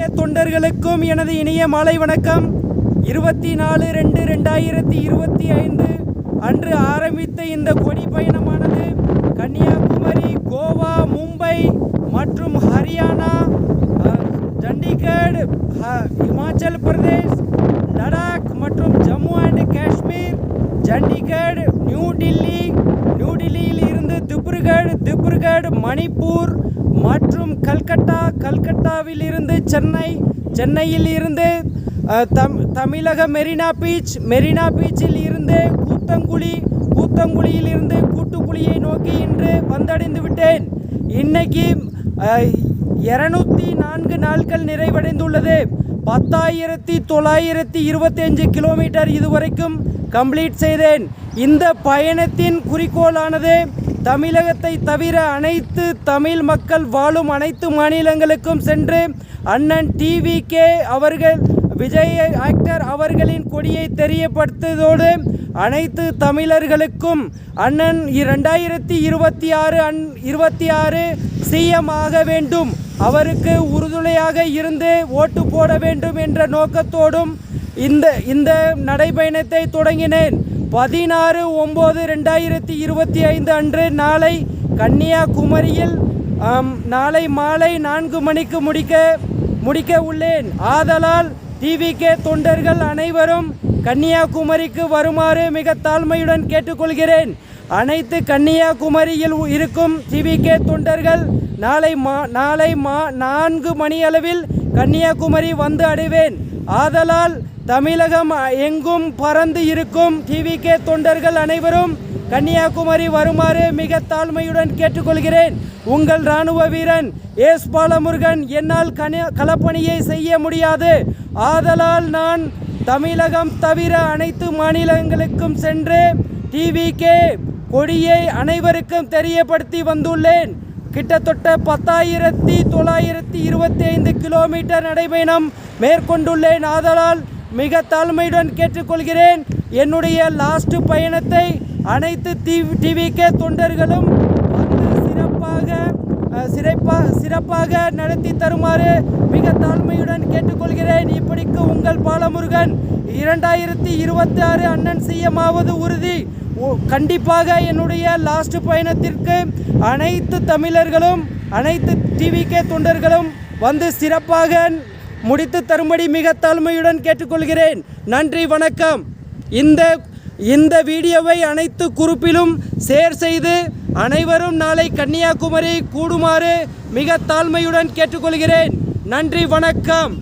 இந்திய தொண்டர்களுக்கும் எனது இனிய மாலை வணக்கம். இருபத்தி நாலு ரெண்டு ரெண்டாயிரத்தி இருபத்தி ஐந்து அன்று ஆரம்பித்த இந்த கொடி பயணமானது கன்னியாகுமரி கோவா மும்பை மற்றும் ஹரியானா சண்டிகட் சண்டிகர் இமாச்சல் பிரதேஷ் லடாக் மற்றும் ஜம்மு அண்ட் காஷ்மீர் சண்டிகர் நியூ டில்லி திப்ருகட் திப்ருகட் மணிப்பூர் மற்றும் கல்கட்டா. கல்கட்டாவில் இருந்து சென்னை சென்னையில் இருந்து தம் தமிழக மெரினா பீச். மெரினா பீச்சில் இருந்து கூத்தங்குழி கூத்தங்குழியில் இருந்து கூட்டுக்குழியை நோக்கி இன்று வந்தடைந்து விட்டேன். இன்னைக்கு இருநூத்தி நான்கு நாட்கள் நிறைவடைந்துள்ளது. பத்தாயிரத்தி தொள்ளாயிரத்தி இருபத்தஞ்சு கிலோமீட்டர் இதுவரைக்கும் கம்ப்ளீட் செய்தேன். இந்த பயணத்தின் குறிக்கோளானது தமிழகத்தை தவிர அனைத்து தமிழ் மக்கள் வாழும் அனைத்து மாநிலங்களுக்கும் சென்று அண்ணன் டிவி கே அவர்கள் விஜய் ஆக்டர் அவர்களின் கொடியை தெரியப்படுத்துவதோடு அனைத்து தமிழர்களுக்கும் அண்ணன் இரண்டாயிரத்தி இருபத்தி ஆறு அன் இருபத்தி ஆறு சிஎம் ஆக வேண்டும். அவருக்கு உறுதுணையாக இருந்து ஓட்டு போட வேண்டும் என்ற நோக்கத்தோடும் இந்த இந்த நடைபயணத்தை தொடங்கினேன். பதினாறு ஒம்பது ரெண்டாயிரத்தி இருபத்தி ஐந்து அன்று நாளை கன்னியாகுமரியில் நாளை மாலை நான்கு மணிக்கு முடிக்க முடிக்க உள்ளேன். ஆதலால் டிவிகே தொண்டர்கள் அனைவரும் கன்னியாகுமரிக்கு வருமாறு மிக தாழ்மையுடன் கேட்டுக்கொள்கிறேன். அனைத்து கன்னியாகுமரியில் இருக்கும் டிவிகே தொண்டர்கள் நாளை மா நாளை மா நான்கு மணி அளவில் கன்னியாகுமரி வந்து அடைவேன். ஆதலால் தமிழகம் எங்கும் பறந்து இருக்கும் டிவிகே தொண்டர்கள் அனைவரும் கன்னியாகுமரி வருமாறு மிக தாழ்மையுடன் கேட்டுக்கொள்கிறேன். உங்கள் இராணுவ வீரன் ஏஸ் பாலமுருகன் என்னால் கனி களப்பணியை செய்ய முடியாது. ஆதலால் நான் தமிழகம் தவிர அனைத்து மாநிலங்களுக்கும் சென்று டிவிகே கொடியை அனைவருக்கும் தெரியப்படுத்தி வந்துள்ளேன். கிட்டத்தட்ட பத்தாயிரத்தி தொள்ளாயிரத்தி இருபத்தி ஐந்து கிலோமீட்டர் நடைபயணம் மேற்கொண்டுள்ளேன். ஆதலால் மிக தாழ்மையுடன் கேட்டுக்கொள்கிறேன். என்னுடைய லாஸ்ட் பயணத்தை அனைத்து டி டிவிகே தொண்டர்களும் வந்து சிறப்பாக சிறப்பாக சிறப்பாக நடத்தி தருமாறு மிக தாழ்மையுடன் கேட்டுக்கொள்கிறேன். இப்படிக்கு உங்கள் பாலமுருகன் இரண்டாயிரத்தி இருபத்தி ஆறு அண்ணன் சிஎம் உறுதி. ஓ- கண்டிப்பாக என்னுடைய லாஸ்ட் பயணத்திற்கு அனைத்து தமிழர்களும் அனைத்து டிவிகே தொண்டர்களும் வந்து சிறப்பாக முடித்து தரும்படி மிக தாழ்மையுடன் கேட்டுக்கொள்கிறேன். நன்றி வணக்கம். இந்த இந்த வீடியோவை அனைத்து குறிப்பிலும் ஷேர் செய்து அனைவரும் நாளை கன்னியாகுமரி கூடுமாறு மிக தாழ்மையுடன் கேட்டுக்கொள்கிறேன். நன்றி வணக்கம்.